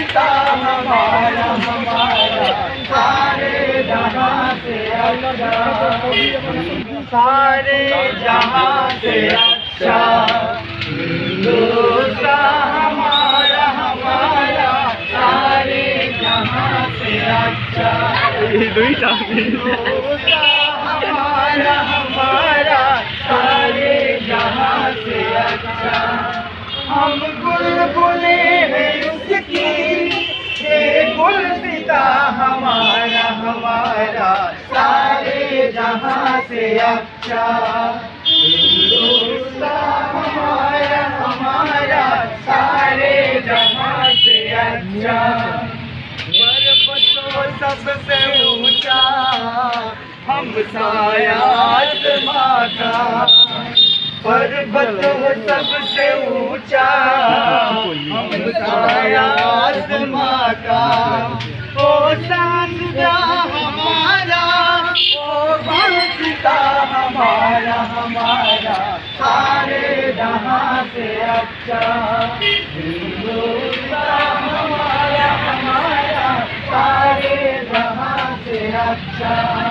पिता हमारा हमारा सारे जहाँ से सारे जहाँ से अच्छा दूसरा हमारा हमारा सारे जहाँ से अच्छा दूसरा हमारा जहाँ से अच्छा। हमारा सारे जहाँ से अच्छा सबसे ऊँचा। हम साया आसमां का। पर्वत सबसे ऊँचा हम साया आसमां जहाँ से अच्छा। हिंदुस्तान हमारा हमारा सारे जहाँ से अच्छा